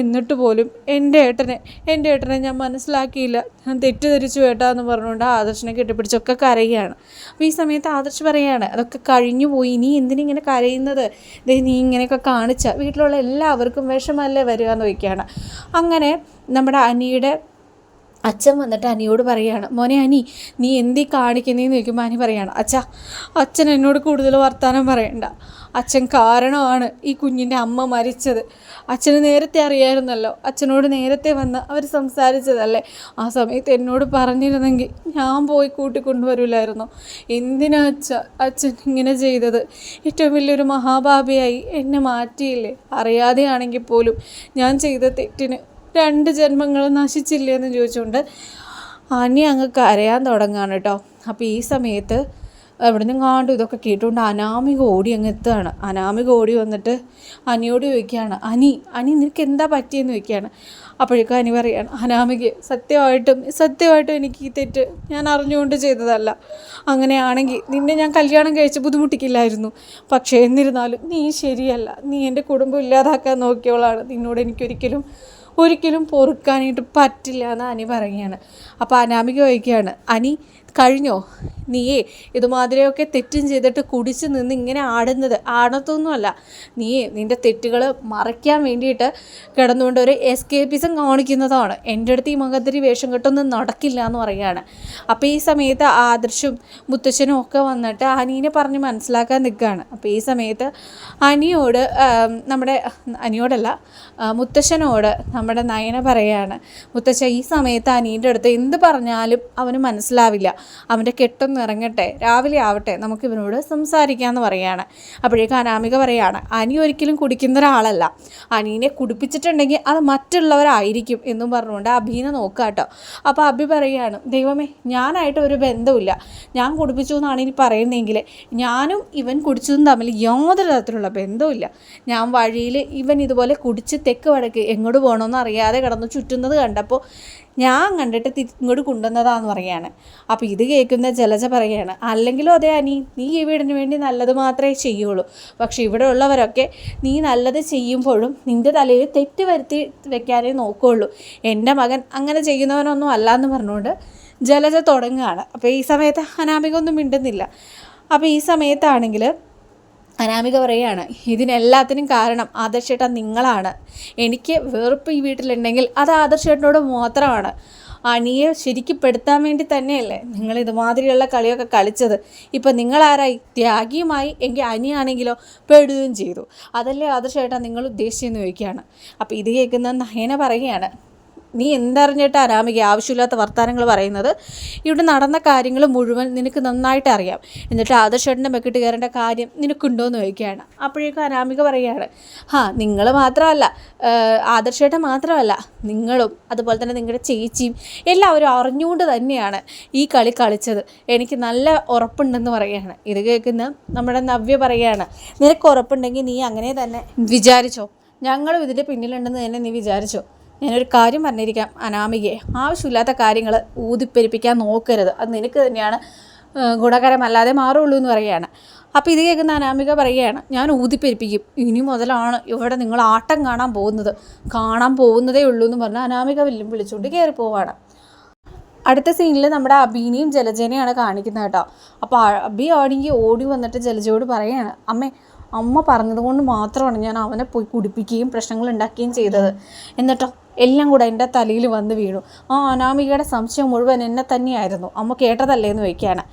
എന്നിട്ട് പോലും എന്റെ ഏട്ടനെ എന്റെ ഏട്ടനെ ഞാൻ മനസ്സിലാക്കിയില്ല. ഞാൻ തെറ്റിദ്ധരിച്ചു ഏട്ടാ എന്ന് പറഞ്ഞുകൊണ്ട് ആദർശനെ കെട്ടിപ്പിടിച്ചൊക്കെ കരയുകയാണ്. അപ്പോൾ ഈ സമയത്ത് ആദർശ് പറയുകയാണ് അതൊക്കെ കഴിഞ്ഞു പോയി. നീ എന്തിനിങ്ങനെ കരയുന്നത്? ദേ നീ ഇങ്ങനെയൊക്കെ കാണിച്ച വീട്ടിലുള്ള എല്ലാവർക്കും വിഷമല്ലേ വരിക എന്ന് വയ്ക്കുകയാണ് അങ്ങനെ നമ്മുടെ അനിയുടെ അച്ഛൻ വന്നിട്ട് അനിയോട് പറയുകയാണ് മോനെ അനി നീ എന്തി കാണിക്കുന്നതെന്ന് ചോദിക്കുമ്പോൾ അനി പറയാണ് അച്ഛ അച്ഛൻ എന്നോട് കൂടുതൽ വർത്തമാനം പറയണ്ട. അച്ഛൻ കാരണമാണ് ഈ കുഞ്ഞിന്റെ അമ്മ മരിച്ചത്. അച്ഛന് നേരത്തെ അറിയായിരുന്നല്ലോ. അച്ഛനോട് നേരത്തെ വന്ന് അവർ സംസാരിച്ചതല്ലേ. ആ സമയത്ത് എന്നോട് പറഞ്ഞിരുന്നെങ്കിൽ ഞാൻ പോയി കൂട്ടിക്കൊണ്ടുവരില്ലായിരുന്നു എന്തിനാ അച്ഛ അച്ഛൻ ഇങ്ങനെ ചെയ്തത്? ഏറ്റവും വലിയൊരു മഹാഭാപിയായി എന്നെ മാറ്റിയില്ലേ? അറിയാതെയാണെങ്കിൽ പോലും ഞാൻ ചെയ്ത തെറ്റിന് രണ്ട് ജന്മങ്ങൾ നശിച്ചില്ലേ എന്ന് ചോദിച്ചുകൊണ്ട് അനി അങ്ങ് കരയാൻ തുടങ്ങാണ് കേട്ടോ. അപ്പോൾ ഈ സമയത്ത് എവിടെ നിന്ന് കാണ്ടും ഇതൊക്കെ കേട്ടുകൊണ്ട് അനാമിക ഓടി അങ്ങ് എത്തുകയാണ് അനാമിക ഓടി വന്നിട്ട് അനിയോട് ചോദിക്കുകയാണ് അനി അനി നിനക്ക് എന്താ പറ്റിയെന്ന് ചോദിക്കുകയാണ്. അപ്പോഴേക്കും അനി പറയാണ് അനാമിക സത്യമായിട്ടും സത്യമായിട്ടും എനിക്ക് ഈ തെറ്റ് ഞാൻ അറിഞ്ഞുകൊണ്ട് ചെയ്തതല്ല. അങ്ങനെയാണെങ്കിൽ നിന്നെ ഞാൻ കല്യാണം കഴിച്ച് ബുദ്ധിമുട്ടിക്കില്ലായിരുന്നു. പക്ഷേ എന്നിരുന്നാലും നീ ശരിയല്ല. നീ എന്റെ കുടുംബം ഇല്ലാതാക്കാൻ നോക്കിയവളാണ്. നിന്നോട് എനിക്കൊരിക്കലും ഒരിക്കലും പൊറുക്കാനായിട്ട് പറ്റില്ല എന്ന് അനി പറയുകയാണ്. അപ്പോൾ അനാമിക ചോദിക്കുകയാണ് അനി കഴിഞ്ഞോ? നീയേ ഇതുമാതിരിയൊക്കെ തെറ്റും ചെയ്തിട്ട് കുടിച്ച് നിന്ന് ഇങ്ങനെ ആടുന്നത് ആടത്തൊന്നുമല്ല. നീയേ നിന്റെ തെറ്റുകൾ മറയ്ക്കാൻ വേണ്ടിയിട്ട് കിടന്നുകൊണ്ട് ഒരു എസ്കേപ്പിസം കാണിക്കുന്നതാണ്. എന്റെ അടുത്ത് ഈ മകത്തിരി വേഷം കെട്ടൊന്നും നടക്കില്ല എന്ന് പറയുകയാണ്. അപ്പോൾ ഈ സമയത്ത് ആദർശും മുത്തശ്ശനും ഒക്കെ വന്നിട്ട് അനീനെ പറഞ്ഞ് മനസ്സിലാക്കാൻ നിൽക്കുകയാണ്. അപ്പോൾ ഈ സമയത്ത് അനിയോട് നമ്മുടെ അനിയോടല്ല മുത്തശ്ശനോട് നമ്മുടെ നയന പറയുകയാണ്. മുത്തശ്ശ ഈ സമയത്ത് അനീന്റെ അടുത്ത് എന്ത് പറഞ്ഞാലും അവന് മനസ്സിലാവില്ല. അവന്റെ കെട്ടൊന്ന് ഇറങ്ങട്ടെ രാവിലെ ആവട്ടെ നമുക്ക് ഇവനോട് സംസാരിക്കാമെന്ന് പറയാണ്. അപ്പോഴേക്കും അനാമിക പറയാണ് അനി ഒരിക്കലും കുടിക്കുന്ന ഒരാളല്ല. അനീനെ കുടിപ്പിച്ചിട്ടുണ്ടെങ്കിൽ അത് മറ്റുള്ളവരായിരിക്കും എന്നും പറഞ്ഞുകൊണ്ട് അബീനെ നോക്കുക കേട്ടോ. അപ്പോൾ അബി പറയാണ് ദൈവമേ ഞാനായിട്ട് ഒരു ബന്ധമില്ല ഞാൻ കുടിപ്പിച്ചു എന്നാണ് ഇനി പറയുന്നതെങ്കിൽ ഞാനും ഇവൻ കുടിച്ചതും തമ്മിൽ യാതൊരു തരത്തിലുള്ള ബന്ധമില്ല ഞാൻ വഴിയിൽ ഇവൻ ഇതുപോലെ കുടിച്ച് തെക്ക് വടക്ക് എങ്ങോട്ട് പോകണമെന്ന് അറിയാതെ കിടന്ന് ചുറ്റുന്നത് കണ്ടപ്പോൾ ഞാൻ കണ്ടിട്ട് ഇങ്ങോട്ട് കൊണ്ടുവന്നതാന്ന് പറയാണ്. അപ്പോൾ ഇത് കേൾക്കുന്ന ജലജ പറയാണ് അല്ലെങ്കിലും അതെ അനി നീ ഈ വീടിന് വേണ്ടി നല്ലത് മാത്രമേ ചെയ്യുള്ളൂ. പക്ഷേ ഇവിടെ ഉള്ളവരൊക്കെ നീ നല്ലത് ചെയ്യുമ്പോഴും നിന്റെ തലയിൽ തെറ്റ് വരുത്തി വെക്കാനേ നോക്കുകയുള്ളൂ എന്റെ മകൻ അങ്ങനെ ചെയ്യുന്നവനൊന്നും അല്ല എന്ന് പറഞ്ഞുകൊണ്ട് ജലജ തുടങ്ങുകയാണ്. അപ്പോൾ ഈ സമയത്ത് അനാമിക ഒന്നും മിണ്ടുന്നില്ല. അപ്പോൾ ഈ സമയത്താണെങ്കിൽ അനാമിക പറയുകയാണ് ഇതിനെല്ലാത്തിനും കാരണം ആദർശേട്ട നിങ്ങളാണ്. എനിക്ക് വെറുപ്പ് ഈ വീട്ടിലുണ്ടെങ്കിൽ അത് ആദർശേട്ടനോട് മാത്രമാണ്. അണിയെ ശരിക്കും പെടുത്താൻ വേണ്ടി തന്നെയല്ലേ നിങ്ങൾ ഇതുമാതിരിയുള്ള കളിയൊക്കെ കളിച്ചത്. ഇപ്പം നിങ്ങളാരായി? ത്യാഗിയുമായി എങ്കിൽ അനിയാണെങ്കിലോ പെടുകയും ചെയ്തു. അതല്ലേ ആദർശേട്ടാ നിങ്ങൾ ഉദ്ദേശിച്ചെന്ന് ചോദിക്കുകയാണ്. അപ്പോൾ ഇത് കേൾക്കുന്ന നയന പറയുകയാണ് നീ എന്തറിഞ്ഞിട്ട് അനാമിക ആവശ്യമില്ലാത്ത വർത്തമാനങ്ങൾ പറയുന്നത്? ഇവിടെ നടന്ന കാര്യങ്ങൾ മുഴുവൻ നിനക്ക് നന്നായിട്ട് അറിയാം. എന്നിട്ട് ആദർശേട്ടന്റെ മെക്കിട്ട് കയറേണ്ട കാര്യം നിനക്കുണ്ടോയെന്ന് ചോദിക്കുകയാണ്. അപ്പോഴേക്കും അനാമിക പറയുകയാണ് ഹാ നിങ്ങൾ മാത്രമല്ല ആദർശേട്ടൻ മാത്രമല്ല നിങ്ങളും അതുപോലെ തന്നെ നിങ്ങളുടെ ചേച്ചിയും എല്ലാവരും അറിഞ്ഞുകൊണ്ട് തന്നെയാണ് ഈ കളി കളിച്ചത്. എനിക്ക് നല്ല ഉറപ്പുണ്ടെന്ന് പറയുകയാണ്. ഇത് കേൾക്കുന്ന നമ്മുടെ നവ്യ പറയുകയാണ് നിനക്ക് ഉറപ്പുണ്ടെങ്കിൽ നീ അങ്ങനെ തന്നെ വിചാരിച്ചോ? ഞങ്ങളും ഇതിന്റെ പിന്നിലുണ്ടെന്ന് തന്നെ നീ വിചാരിച്ചോ? ഞാനൊരു കാര്യം പറഞ്ഞിരിക്കാം അനാമികയെ. ആവശ്യമില്ലാത്ത കാര്യങ്ങൾ ഊതിപ്പെരിപ്പിക്കാൻ നോക്കരുത്. അത് നിനക്ക് തന്നെയാണ്. ഗുണകരമല്ലാതെ മാറുള്ളൂ എന്ന് പറയുകയാണ്. അപ്പോൾ ഇത് കേൾക്കുന്ന അനാമിക പറയുകയാണ് ഞാൻ ഊതിപ്പെരിപ്പിക്കും. ഇനി മുതലാണ് ഇവിടെ നിങ്ങൾ ആട്ടം കാണാൻ പോകുന്നത്. കാണാൻ പോകുന്നതേ ഉള്ളൂ എന്ന് പറഞ്ഞാൽ അനാമിക വില്ലും വിളിച്ചുകൊണ്ട് കയറി പോവാണ്. അടുത്ത സീനിൽ നമ്മുടെ അബീനെയും ജലജനെയാണ് കാണിക്കുന്നത് കേട്ടോ. അപ്പോൾ അബി ആണെങ്കിൽ ഓടി വന്നിട്ട് ജലജയോട് പറയാണ് അമ്മേ അമ്മ പറഞ്ഞതുകൊണ്ട് മാത്രമാണ് ഞാൻ അവനെ പോയി കുടിപ്പിക്കുകയും പ്രശ്നങ്ങൾ ഉണ്ടാക്കുകയും ചെയ്തത്. എന്നിട്ടോ എല്ലാം കൂടെ എന്റെ തലയിൽ വന്ന് വീണു. ആ അനാമികയുടെ സംശയം മുഴുവൻ എന്നെ തന്നെയായിരുന്നു. അമ്മ കേട്ടതല്ലേ എന്ന് ചോദിക്കുകയാണ്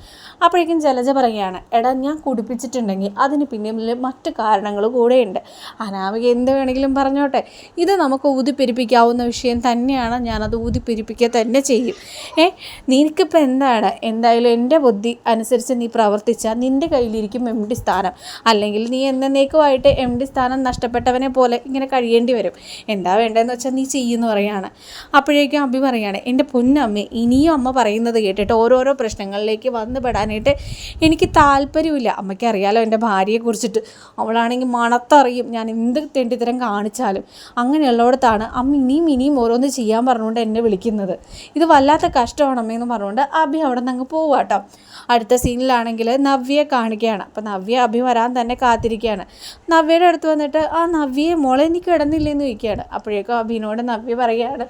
അപ്പോഴേക്കും ജലജ പറയുകയാണ് എടാ ഞാൻ കുടിപ്പിച്ചിട്ടുണ്ടെങ്കിൽ അതിന് പിന്നിൽ മറ്റു കാരണങ്ങൾ കൂടെയുണ്ട്. അനാമിക എന്ത് വേണമെങ്കിലും പറഞ്ഞോട്ടെ. ഇത് നമുക്ക് ഊതിപ്പെരിപ്പിക്കാവുന്ന വിഷയം തന്നെയാണ്. ഞാനത് ഊതിപ്പെരിപ്പിക്കുക തന്നെ ചെയ്യും. ഏ നിനക്കിപ്പോൾ എന്താണ്? എന്തായാലും എന്റെ ബുദ്ധി അനുസരിച്ച് നീ പ്രവർത്തിച്ചാൽ നിന്റെ കയ്യിലിരിക്കും എം ഡി സ്ഥാനം. അല്ലെങ്കിൽ നീ എന്നേക്കുമായിട്ട് എം ഡി സ്ഥാനം നഷ്ടപ്പെട്ടവനെ പോലെ ഇങ്ങനെ കഴിയേണ്ടി വരും. എന്താ വേണ്ടതെന്ന് വെച്ചാൽ നീ ചെയ്യുമെന്ന് പറയാണ്. അപ്പോഴേക്കും അഭി പറയാണ് എന്റെ പൊന്നമ്മ ഇനിയും അമ്മ പറയുന്നത് കേട്ടിട്ട് ഓരോരോ പ്രശ്നങ്ങളിലേക്ക് വന്നു പെടാനായിട്ട് എനിക്ക് താല്പര്യമില്ല. അമ്മയ്ക്ക് അറിയാലോ എന്റെ ഭാര്യയെക്കുറിച്ചിട്ട് അവളാണെങ്കിൽ മണത്തറിയും. ഞാൻ എന്ത് തെണ്ടിത്തരം കാണിച്ചാലും. അങ്ങനെയുള്ളിടത്താണ് അമ്മ ഇനിയും ഇനിയും ഓരോന്ന് ചെയ്യാൻ പറഞ്ഞുകൊണ്ട് എന്നെ വിളിക്കുന്നത്. ഇത് വല്ലാത്ത കഷ്ടമാണ് അമ്മയെന്ന് പറഞ്ഞുകൊണ്ട് അഭി അവിടെ നിന്ന് അങ്ങ് പോവാട്ടോ. അടുത്ത സീനിലാണെങ്കിൽ നവ്യയെ കാണിക്കുകയാണ്. അപ്പം നവ്യ അഭി വരാൻ തന്നെ കാത്തിരിക്കുകയാണ്. നവ്യയുടെ അടുത്ത് വന്നിട്ട് ആ നവ്യയെ മോളെ എനിക്ക് കിടന്നില്ലെന്ന് ചോദിക്കുകയാണ്. അപ്പോഴേക്കും അഭിനോട് നവ്യ പറയുകയാണ്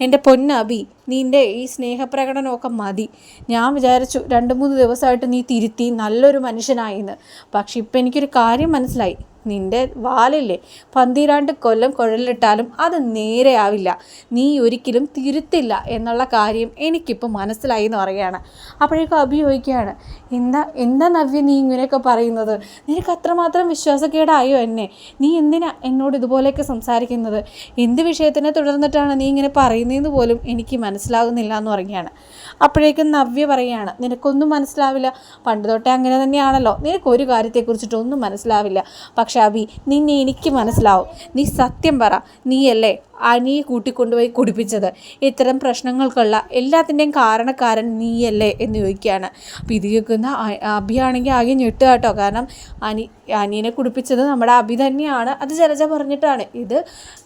എന്റെ പൊന്നബി നിന്റെ ഈ സ്നേഹപ്രകടനമൊക്കെ മതി. ഞാൻ വിചാരിച്ചു രണ്ട് മൂന്ന് ദിവസമായിട്ട് നീ തിരുത്തി നല്ലൊരു മനുഷ്യനായിന്ന് പക്ഷെ ഇപ്പം എനിക്കൊരു കാര്യം മനസ്സിലായി. നിന്റെ വാലില്ലേ? പന്തിരാണ്ട് കൊല്ലം കുഴലിട്ടാലും അത് നേരെയാവില്ല നീ ഒരിക്കലും തിരുത്തില്ല എന്നുള്ള കാര്യം എനിക്കിപ്പോൾ മനസ്സിലായി എന്ന് പറയുകയാണ്. അപ്പോഴേക്കും അഭിയോഗിക്കുകയാണ് എന്താ എന്താ നവ്യ നീ ഇങ്ങനെയൊക്കെ പറയുന്നത്? നിനക്ക് അത്രമാത്രം വിശ്വാസക്കേടായോ എന്നെ? നീ എന്തിനാ എന്നോട് ഇതുപോലെയൊക്കെ സംസാരിക്കുന്നത്? എന്ത് വിഷയത്തിനെ തുടർന്നിട്ടാണ് നീ ഇങ്ങനെ പറയുന്നതെന്ന് പോലും എനിക്ക് മനസ്സിലാകുന്നില്ല എന്ന് പറയുകയാണ്. അപ്പോഴേക്കും നവ്യ പറയുകയാണ് നിനക്കൊന്നും മനസ്സിലാവില്ല. പണ്ട് തൊട്ടേ അങ്ങനെ തന്നെയാണല്ലോ. നിനക്ക് ഒരു കാര്യത്തെക്കുറിച്ചിട്ടൊന്നും മനസ്സിലാവില്ല. പക്ഷെ അഭി നിന്നെ എനിക്ക് മനസ്സിലാവും. നീ സത്യം പറ നീയല്ലേ അനിയെ കൂട്ടിക്കൊണ്ടുപോയി കുടിപ്പിച്ചത്? ഇത്തരം പ്രശ്നങ്ങൾക്കുള്ള എല്ലാത്തിന്റെയും കാരണക്കാരൻ നീയല്ലേ എന്ന് ചോദിക്കുകയാണ്. അപ്പോൾ ഇത് കേൾക്കുന്ന അഭിയാണെങ്കിൽ ആകെ ഞെട്ടുക കേട്ടോ. കാരണം അനി അനിയനെ കുടിപ്പിച്ചത് നമ്മുടെ അഭി തന്നെയാണ്. അത് ജലജ പറഞ്ഞിട്ടാണ്. ഇത്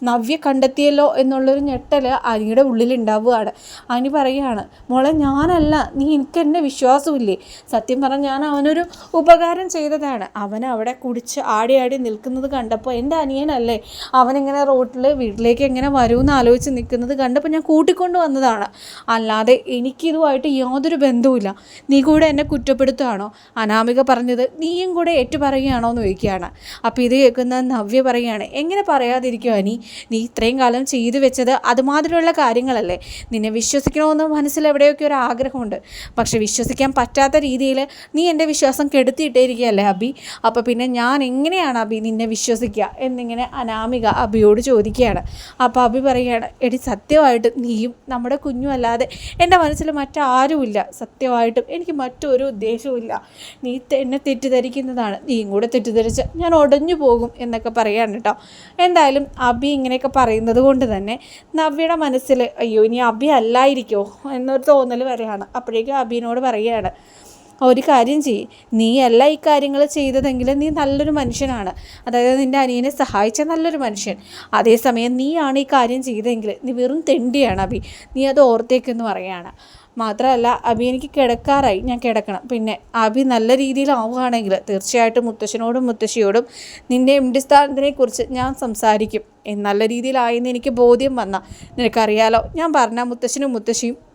നവ്യ കണ്ടെത്തിയല്ലോ എന്നുള്ളൊരു ഞെട്ടൽ അനിയുടെ ഉള്ളിൽ ഉണ്ടാവുകയാണ് അനി പറയുകയാണ് മോളെ ഞാനല്ല. നീ എനിക്ക് എന്നെ വിശ്വാസമില്ലേ? സത്യം പറഞ്ഞാൽ ഞാൻ അവനൊരു ഉപകാരം ചെയ്തതാണ്. അവൻ അവിടെ കുടിച്ച് ആടി ആടി നിൽക്കുന്നത് കണ്ടപ്പോൾ എന്റെ അനിയനല്ലേ അവനിങ്ങനെ റോട്ടിൽ വീട്ടിലേക്ക് എങ്ങനെ വരുമെന്ന് ആലോചിച്ച് നിൽക്കുന്നത് കണ്ടപ്പോൾ ഞാൻ കൂട്ടിക്കൊണ്ട് വന്നതാണ്. അല്ലാതെ എനിക്കിതുമായിട്ട് യാതൊരു ബന്ധവുമില്ല. നീ കൂടെ എന്നെ കുറ്റപ്പെടുത്തുകയാണോ? അനാമിക പറഞ്ഞത് നീയും കൂടെ ഏറ്റുപറയുകയാണോ എന്ന് ചോദിക്കുകയാണ്. അപ്പോൾ ഇത് കേൾക്കുന്ന നവ്യ പറയുകയാണ് എങ്ങനെ പറയാതിരിക്കുമോ അനി? നീ ഇത്രയും കാലം ചെയ്തു വെച്ചത് അതുമാതിരിയുള്ള കാര്യങ്ങളല്ലേ. നിന്നെ വിശ്വസിക്കണമെന്ന് മനസ്സിൽ എവിടെയൊക്കെ ഒരു ആഗ്രഹമുണ്ട്. പക്ഷെ വിശ്വസിക്കാൻ പറ്റാത്ത രീതിയിൽ നീ എന്റെ വിശ്വാസം കെടുത്തിയിട്ടേ ഇരിക്കുകയല്ലേ അബി? അപ്പോൾ പിന്നെ ഞാൻ എങ്ങനെയാണ് അബി നിന്നെ വിശ്വസിക്കുക എന്നിങ്ങനെ അനാമിക അബിയോട് ചോദിക്കുകയാണ്. അപ്പോൾ അബി പറയുകയാണ് എടി സത്യമായിട്ട് നീയും നമ്മുടെ കുഞ്ഞും അല്ലാതെ എന്റെ മനസ്സിൽ മറ്റാരുമില്ല. സത്യമായിട്ടും എനിക്ക് മറ്റൊരു ഉദ്ദേശവുമില്ല. നീ എന്നെ തെറ്റിദ്ധരിക്കുന്നതാണ്. നീയും കൂടെ തെറ്റിദ്ധരിച്ച് ഞാൻ ഒടഞ്ഞു പോകും എന്നൊക്കെ പറയാണ് കേട്ടോ എന്തായാലും അബി ഇങ്ങനെയൊക്കെ പറയുന്നത് കൊണ്ട് തന്നെ നവ്യയുടെ മനസ്സിൽ അയ്യോ ഇനി അബി അല്ലായിരിക്കോ? എന്നൊരു തോന്നൽ വരെയാണ്. അപ്പോഴേക്കും അബിനോട് പറയുകയാണ് ഒരു കാര്യം ചെയ്യ്. നീയല്ല ഈ കാര്യങ്ങൾ ചെയ്തതെങ്കിൽ നീ നല്ലൊരു മനുഷ്യനാണ്. അതായത് നിന്റെ അനിയനെ സഹായിച്ച നല്ലൊരു മനുഷ്യൻ. അതേസമയം നീയാണ് ഈ കാര്യം ചെയ്തതെങ്കിൽ നീ വെറും തെണ്ടിയാണ് അഭി. നീ അത് ഓർത്തേക്കെന്ന് പറയാണ്. മാത്രമല്ല അഭി എനിക്ക് കിടക്കാറായി. ഞാൻ കിടക്കണം. പിന്നെ അഭി നല്ല രീതിയിലാവുകയാണെങ്കിൽ തീർച്ചയായിട്ടും മുത്തശ്ശനോടും മുത്തശ്ശിയോടും നിന്റെ എം ഡി സ്ഥാനത്തിനെക്കുറിച്ച് ഞാൻ സംസാരിക്കും. നല്ല രീതിയിലായെന്ന് എനിക്ക് ബോധ്യം വന്ന. നിനക്കറിയാലോ ഞാൻ പറഞ്ഞ മുത്തശ്ശനും മുത്തശ്ശിയും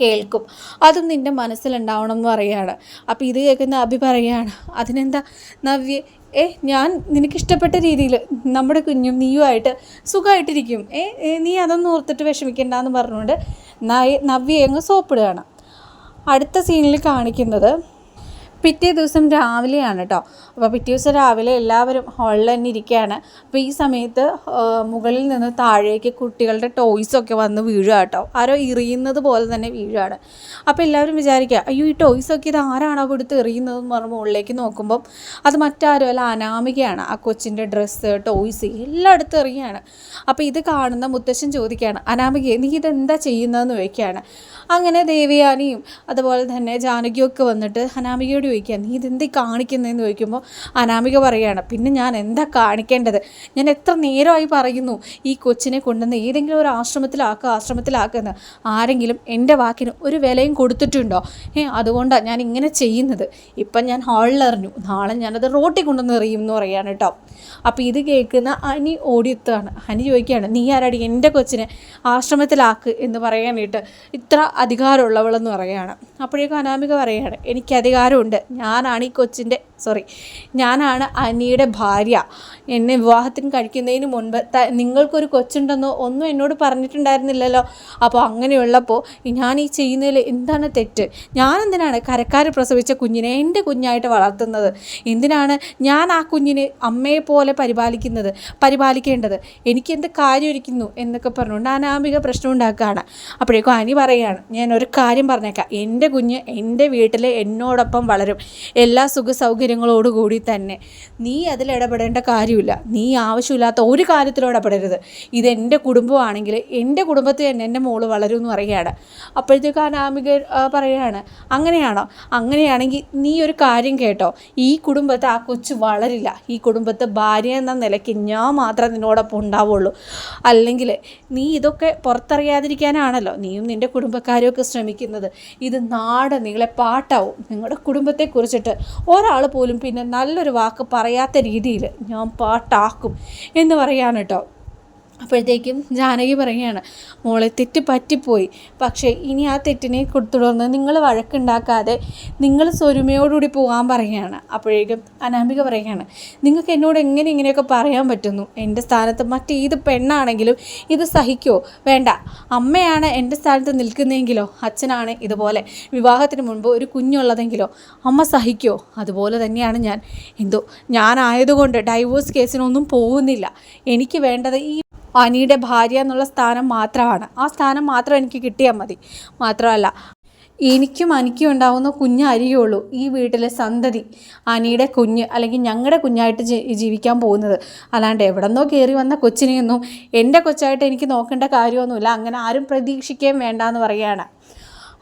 കേൾക്കും. അതും നിന്റെ മനസ്സിലുണ്ടാവണം എന്ന് പറയുകയാണ്. അപ്പോൾ ഇത് കേൾക്കുന്ന അഭി പറയുകയാണ് അതിനെന്താ നവ്യ? ഏ ഞാൻ നിനക്കിഷ്ടപ്പെട്ട രീതിയിൽ നമ്മുടെ കുഞ്ഞും നീയുമായിട്ട് സുഖമായിട്ടിരിക്കും. ഏ നീ അതൊന്നും ഓർത്തിട്ട് വിഷമിക്കണ്ട എന്ന് പറഞ്ഞുകൊണ്ട് നവ്യ അങ്ങ് സോപ്പിടുകയാണ്. അടുത്ത സീനിൽ കാണിക്കുന്നത് പിറ്റേ ദിവസം രാവിലെയാണ് കേട്ടോ അപ്പോൾ പിറ്റേ ദിവസം രാവിലെ എല്ലാവരും ഹാളിൽ തന്നെ ഇരിക്കുകയാണ് അപ്പോൾ ഈ സമയത്ത് മുകളിൽ നിന്ന് താഴേക്ക് കുട്ടികളുടെ ടോയ്സൊക്കെ വന്ന് വീഴുക കേട്ടോ ആരോ എറിയുന്നത് പോലെ തന്നെ വീഴുകയാണ് അപ്പോൾ എല്ലാവരും വിചാരിക്കുക അയ്യോ ഈ ടോയ്സൊക്കെ ഇത് ആരാണോ കൊടുത്ത് എറിയുന്നത് എറിയുന്നതെന്ന് പറഞ്ഞ് മുകളിലേക്ക് നോക്കുമ്പം അത് മറ്റാരും അല്ല അനാമികയാണ്. ആ കൊച്ചിന്റെ ഡ്രസ്സ് ടോയ്സ് എല്ലാം എറിയാണ് അപ്പോൾ ഇത് കാണുന്ന മുത്തശ്ശൻ ചോദിക്കുകയാണ് അനാമികയെ നീ ഇതെന്താ ചെയ്യുന്നതെന്ന് ചോദിക്കുകയാണ്. അങ്ങനെ ദേവയാനിയും അതുപോലെ തന്നെ ജാനകിയൊക്കെ വന്നിട്ട് അനാമികയോട് ചോദിക്കുക നീ ഇതെന്താ കാണിക്കുന്നതെന്ന് ചോദിക്കുമ്പോൾ അനാമിക പറയുകയാണ് പിന്നെ ഞാൻ എന്താ കാണിക്കേണ്ടത്? ഞാൻ എത്ര നേരമായി പറയുന്നു ഈ കൊച്ചിനെ കൊണ്ടുവന്ന് ഏതെങ്കിലും ഒരു ആശ്രമത്തിലാക്കുക ആശ്രമത്തിലാക്കുന്ന ആരെങ്കിലും എന്റെ വാക്കിന് ഒരു വിലയും കൊടുത്തിട്ടുണ്ടോ? ഏ അതുകൊണ്ടാണ് ഞാൻ ഇങ്ങനെ ചെയ്യുന്നത്. ഇപ്പം ഞാൻ ഹാളിൽ എറിഞ്ഞു. നാളെ ഞാനത് റോട്ടിൽ കൊണ്ടുവന്ന് എറിയും എന്ന് പറയാണ് കേട്ടോ. അപ്പോൾ ഇത് കേൾക്കുന്ന അനി ഓടിയെത്തുകയാണ്. അനി ചോദിക്കുകയാണ് നീ ആരാടി? എന്റെ കൊച്ചിനെ ആശ്രമത്തിലാക്ക് എന്ന് പറയാനായിട്ട് ഇത്ര അധികാരമുള്ളവളെന്ന് പറയുകയാണ്. അപ്പോഴേക്കും അനാമിക പറയുകയാണ് എനിക്ക് അധികാരമുണ്ട്. ഞാനാണ് ഈ കൊച്ചിന്റെ സോറി ഞാനാണ് അനിയുടെ ഭാര്യ. എന്നെ വിവാഹത്തിന് കഴിക്കുന്നതിന് മുൻപ് നിങ്ങൾക്കൊരു കൊച്ചുണ്ടെന്നോ ഒന്നും എന്നോട് പറഞ്ഞിട്ടുണ്ടായിരുന്നില്ലല്ലോ. അപ്പോൾ അങ്ങനെയുള്ളപ്പോൾ ഞാൻ ഈ ചെയ്യുന്നതിൽ എന്താണ് തെറ്റ്? ഞാൻ എന്തിനാണ് കരക്കാർ പ്രസവിച്ച കുഞ്ഞിനെ എന്റെ കുഞ്ഞായിട്ട് വളർത്തുന്നത്? എന്തിനാണ് ഞാൻ ആ കുഞ്ഞിനെ അമ്മയെ പോലെ പരിപാലിക്കുന്നത് പരിപാലിക്കേണ്ടത്? എനിക്ക് എന്ത് കാര്യം ഇരിക്കുന്നു എന്നൊക്കെ പറഞ്ഞുകൊണ്ട് അനാമിക പ്രശ്നം ഉണ്ടാക്കുകയാണ്. അപ്പോഴേക്കും അനി പറയുകയാണ് ഞാൻ ഒരു കാര്യം പറഞ്ഞേക്കാം. എന്റെ കുഞ്ഞ് എന്റെ വീട്ടിൽ എന്നോടൊപ്പം വളരും എല്ലാ സുഖ സൗകര്യങ്ങളോടുകൂടി തന്നെ. നീ അതിൽ ഇടപെടേണ്ട കാര്യമില്ല. നീ ആവശ്യമില്ലാത്ത ഒരു കാര്യത്തിലും ഇടപെടരുത്. ഇത് എന്റെ കുടുംബമാണെങ്കിൽ എന്റെ കുടുംബത്തിൽ തന്നെ എന്റെ മോൾ വളരും എന്ന് പറയുകയാണ്. അപ്പോഴത്തേക്ക് അനാമിക പറയുകയാണ് അങ്ങനെയാണോ? അങ്ങനെയാണെങ്കിൽ നീ ഒരു കാര്യം കേട്ടോ. ഈ കുടുംബത്തെ ആ കൊച്ചു വളരില്ല. ഈ കുടുംബത്തെ ഭാര്യ എന്ന നിലയ്ക്ക് ഞാൻ മാത്രം നിന്നോടൊപ്പം ഉണ്ടാവുള്ളൂ. അല്ലെങ്കിൽ നീ ഇതൊക്കെ പുറത്തറിയാതിരിക്കാനാണല്ലോ. നീയും നിന്റെ കുടുംബക്കാരും ഒക്കെ ശ്രമിക്കുന്നത്. ഇത് നാട് നിങ്ങളെ പാട്ടാവും. നിങ്ങളുടെ കുടുംബത്തെക്കുറിച്ചിട്ട് ഒരാൾ പോലും പിന്നെ നല്ലൊരു വാക്ക് പറയാത്ത രീതിയിൽ ഞാൻ പാട്ടാക്കും എന്ന് പറയാണ് കേട്ടോ. അപ്പോഴത്തേക്കും ജാനകി പറയുകയാണ് മോളെ തെറ്റ് പറ്റിപ്പോയി. പക്ഷേ ഇനി ആ തെറ്റിനെ കൊടുത്തുടർന്ന് തുടർന്ന് നിങ്ങൾ വഴക്കുണ്ടാക്കാതെ നിങ്ങൾ സ്വരുമയോടുകൂടി പോകാൻ പറയുകയാണ്. അപ്പോഴേക്കും അനാമിക പറയുകയാണ് നിങ്ങൾക്ക് എന്നോട് എങ്ങനെ ഇങ്ങനെയൊക്കെ പറയാൻ പറ്റുന്നു? എന്റെ സ്ഥാനത്ത് മറ്റേത് പെണ്ണാണെങ്കിലും ഇത് സഹിക്കുമോ വേണ്ട. അമ്മയാണ് എന്റെ സ്ഥാനത്ത് നിൽക്കുന്നതെങ്കിലോ? അച്ഛനാണ് ഇതുപോലെ വിവാഹത്തിന് മുൻപ് ഒരു കുഞ്ഞുള്ളതെങ്കിലോ? അമ്മ സഹിക്കുമോ അതുപോലെ തന്നെയാണ് ഞാൻ. എന്തോ ഞാനായതുകൊണ്ട് ഡൈവോഴ്സ് കേസിനൊന്നും പോകുന്നില്ല. എനിക്ക് വേണ്ടത് ഈ അനിയുടെ ഭാര്യ എന്നുള്ള സ്ഥാനം മാത്രമാണ്. ആ സ്ഥാനം മാത്രം എനിക്ക് കിട്ടിയാൽ മതി. മാത്രമല്ല എനിക്കും അനിക്കും ഉണ്ടാവുന്ന കുഞ്ഞ് അരിയുള്ളൂ. ഈ വീട്ടിലെ സന്തതി അനിയുടെ കുഞ്ഞ് അല്ലെങ്കിൽ ഞങ്ങളുടെ കുഞ്ഞായിട്ട് ജീവിക്കാൻ പോകുന്നത്. അല്ലാണ്ട് എവിടെന്നോ കയറി വന്ന കൊച്ചിനെയൊന്നും എന്റെ കൊച്ചായിട്ട് എനിക്ക് നോക്കേണ്ട കാര്യമൊന്നുമില്ല. അങ്ങനെ ആരും പ്രതീക്ഷിക്കുകയും വേണ്ട എന്ന് പറയുകയാണ്.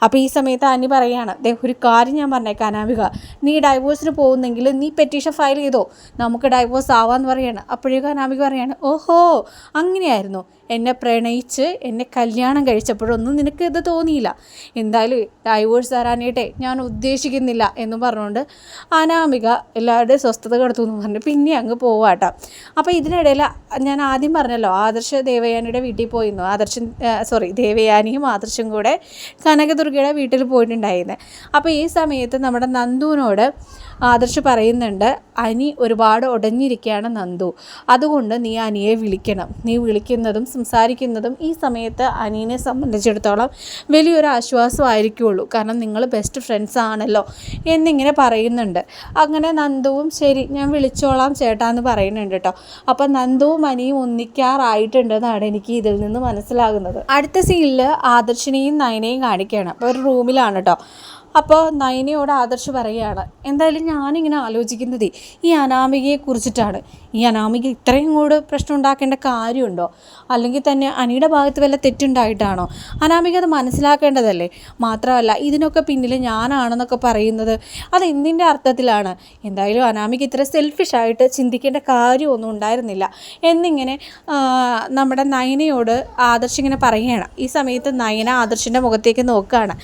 അപ്പോൾ ഈ സമയത്ത് അനി പറയുകയാണ് ദേ ഒരു കാര്യം ഞാൻ പറഞ്ഞേക്കാം അനാമിക. നീ ഡൈവോഴ്സിന് പോകുന്നെങ്കിൽ നീ പെറ്റീഷൻ ഫയൽ ചെയ്തോ? നമുക്ക് ഡൈവോഴ്സ് ആവാന്ന് പറയാണ്. അപ്പോഴേക്കും അനാമിക പറയാണ് ഓഹോ അങ്ങനെയായിരുന്നു. എന്നെ പ്രണയിച്ച് എന്നെ കല്യാണം കഴിച്ചപ്പോഴൊന്നും നിനക്ക് ഇത് തോന്നിയില്ല. എന്തായാലും ഡൈവോഴ്സ് തരാനായിട്ടേ ഞാൻ ഉദ്ദേശിക്കുന്നില്ല എന്ന് പറഞ്ഞുകൊണ്ട് അനാമിക എല്ലാവരുടെയും സ്വസ്ഥത കടത്തു എന്ന് പറഞ്ഞു പിന്നെ അങ്ങ് പോവാട്ടോ അപ്പോൾ ഇതിനിടയിൽ ഞാൻ ആദ്യം പറഞ്ഞല്ലോ ആദർശ ദേവയാനിയുടെ വീട്ടിൽ പോയിരുന്നു. ആദർശൻ സോറി ദേവയാനിയും ആദർശും കൂടെ കനകദുർഗയുടെ വീട്ടിൽ പോയിട്ടുണ്ടായിരുന്നു. അപ്പോൾ ഈ സമയത്ത് നമ്മുടെ നന്ദുവിനോട് ആദർശ് പറയുന്നുണ്ട് അനി ഒരുപാട് ഉടഞ്ഞിരിക്കുകയാണ് നന്ദു. അതുകൊണ്ട് നീ അനിയെ വിളിക്കണം. നീ വിളിക്കുന്നതും സംസാരിക്കുന്നതും ഈ സമയത്ത് അനീനെ സംബന്ധിച്ചിടത്തോളം വലിയൊരു ആശ്വാസമായിരിക്കുള്ളൂ. കാരണം നിങ്ങൾ ബെസ്റ്റ് ഫ്രണ്ട്സ് ആണല്ലോ എന്നിങ്ങനെ പറയുന്നുണ്ട്. അങ്ങനെ നന്ദുവും ശരി ഞാൻ വിളിച്ചോളാം ചേട്ടാ എന്ന് പറയുന്നുണ്ട് കേട്ടോ അപ്പം നന്ദുവും അനിയും ഒന്നിക്കാറായിട്ടുണ്ടെന്നാണ് എനിക്ക് ഇതിൽ നിന്ന് മനസ്സിലാകുന്നത്. അടുത്ത സീനിൽ ആദർശിനെയും നയനെയും കാണിക്കുകയാണ് അപ്പോൾ ഒരു റൂമിലാണ് കേട്ടോ അപ്പോൾ നയനയോട് ആദർശ് പറയുകയാണ് എന്തായാലും ഞാനിങ്ങനെ ആലോചിക്കുന്നത് ഈ അനാമികയെ കുറിച്ചിട്ടാണ്. ഈ അനാമിക ഇത്രയും കൂടെ പ്രശ്നം ഉണ്ടാക്കേണ്ട കാര്യമുണ്ടോ? അല്ലെങ്കിൽ തന്നെ അനിയുടെ ഭാഗത്ത് വല്ല തെറ്റുണ്ടായിട്ടാണോ? അനാമിക അത് മനസ്സിലാക്കേണ്ടതല്ലേ? മാത്രമല്ല ഇതിനൊക്കെ പിന്നിൽ ഞാനാണെന്നൊക്കെ പറയുന്നത് അത് എന്തിന്റെ അർത്ഥത്തിലാണ്? എന്തായാലും അനാമിക ഇത്ര സെൽഫിഷായിട്ട് ചിന്തിക്കേണ്ട കാര്യമൊന്നും ഉണ്ടായിരുന്നില്ല. എന്നിങ്ങനെ നമ്മുടെ നയനയോട് ആദർശ് ഇങ്ങനെ പറയുകയാണ്. ഈ സമയത്ത് നയന ആദർശിന്റെ മുഖത്തേക്ക് നോക്കുകയാണ്.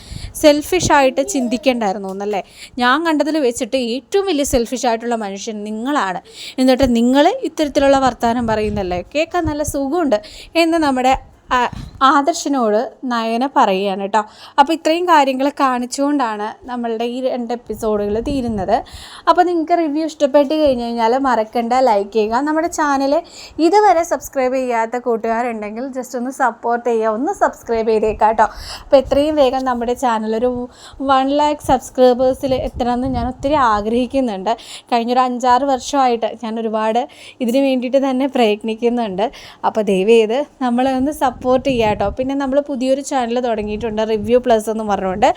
സെൽഫിഷായിട്ട് ചിന്തിക്കേണ്ടായിരുന്നു എന്നല്ലേ? ഞാൻ കണ്ടതിൽ വെച്ചിട്ട് ഏറ്റവും വലിയ സെൽഫിഷായിട്ടുള്ള മനുഷ്യൻ നിങ്ങളാണ്. എന്നിട്ട് നിങ്ങൾ ഇത്തരത്തിലുള്ള വർത്തമാനം പറയുന്നല്ലേ? കേൾക്കാൻ നല്ല സുഖമുണ്ട്. എന്ന് നമ്മുടെ ആദർശിനോട് നയന പറയുകയാണ് കേട്ടോ. അപ്പോൾ ഇത്രയും കാര്യങ്ങൾ കാണിച്ചുകൊണ്ടാണ് നമ്മളുടെ ഈ രണ്ട് എപ്പിസോഡുകൾ തീരുന്നത്. അപ്പോൾ നിങ്ങൾക്ക് റിവ്യൂ ഇഷ്ടപ്പെട്ട് കഴിഞ്ഞ് കഴിഞ്ഞാൽ മറക്കണ്ട. ലൈക്ക് ചെയ്യുക. നമ്മുടെ ചാനൽ ഇതുവരെ സബ്സ്ക്രൈബ് ചെയ്യാത്ത കൂട്ടുകാരുണ്ടെങ്കിൽ ജസ്റ്റ് ഒന്ന് സപ്പോർട്ട് ചെയ്യുക. ഒന്ന് സബ്സ്ക്രൈബ് ചെയ്തേക്കാം കേട്ടോ. അപ്പോൾ എത്രയും വേഗം നമ്മുടെ ചാനൽ ഒരു വൺ ലാക്ക് സബ്സ്ക്രൈബേഴ്സിൽ എത്തണമെന്ന് ഞാൻ ഒത്തിരി ആഗ്രഹിക്കുന്നുണ്ട്. കഴിഞ്ഞൊരു അഞ്ചാറ് വർഷമായിട്ട് ഞാൻ ഒരുപാട് ഇതിന് വേണ്ടിയിട്ട് തന്നെ പ്രയത്നിക്കുന്നുണ്ട്. അപ്പോൾ ദയവ് ചെയ്ത് നമ്മളെ ഒന്ന് സപ്പോർട്ട് ചെയ്യുക കേട്ടോ പിന്നെ നമ്മൾ പുതിയൊരു ചാനൽ തുടങ്ങിയിട്ടുണ്ട് റിവ്യൂ പ്ലസ് എന്ന് പറഞ്ഞുകൊണ്ട്.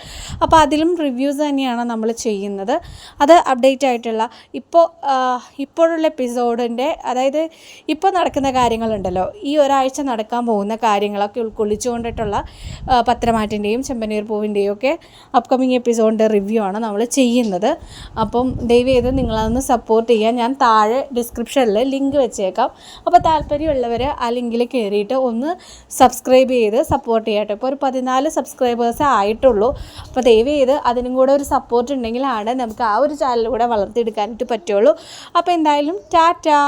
അപ്പോൾ അതിലും റിവ്യൂസ് തന്നെയാണ് നമ്മൾ ചെയ്യുന്നത്. അത് അപ്ഡേറ്റ് ആയിട്ടുള്ള ഇപ്പോൾ ഇപ്പോഴുള്ള എപ്പിസോഡിന്റെ അതായത് ഇപ്പോൾ നടക്കുന്ന കാര്യങ്ങളുണ്ടല്ലോ. ഈ ഒരാഴ്ച നടക്കാൻ പോകുന്ന കാര്യങ്ങളൊക്കെ ഉൾക്കൊള്ളിച്ചുകൊണ്ടിട്ടുള്ള പത്രമാറ്റിന്റെയും ചെമ്പനീർ പൂവിന്റെയും ഒക്കെ അപ്കമിങ് എപ്പിസോഡിന്റെ റിവ്യൂ ആണ് നമ്മൾ ചെയ്യുന്നത്. അപ്പം ദയവ് ചെയ്ത് നിങ്ങളതൊന്ന് സപ്പോർട്ട് ചെയ്യാൻ ഞാൻ താഴെ ഡിസ്ക്രിപ്ഷനിൽ ലിങ്ക് വെച്ചേക്കാം. അപ്പോൾ താല്പര്യമുള്ളവർ ആ ലിങ്കിൽ കയറിയിട്ട് ഒന്ന് സബ്സ്ക്രൈബ് ചെയ്ത് സപ്പോർട്ട് ചെയ്യട്ടെ. ഇപ്പോൾ ഒരു പതിനാല് സബ്സ്ക്രൈബേഴ്സേ ആയിട്ടുള്ളൂ. അപ്പോൾ ദയവ് ചെയ്ത് അതിനും കൂടെ ഒരു സപ്പോർട്ട് ഉണ്ടെങ്കിലാണ് നമുക്ക് ആ ഒരു ചാനൽ കൂടെ വളർത്തിയെടുക്കാനായിട്ട് പറ്റുള്ളൂ. അപ്പോൾ എന്തായാലും ടാറ്റാ!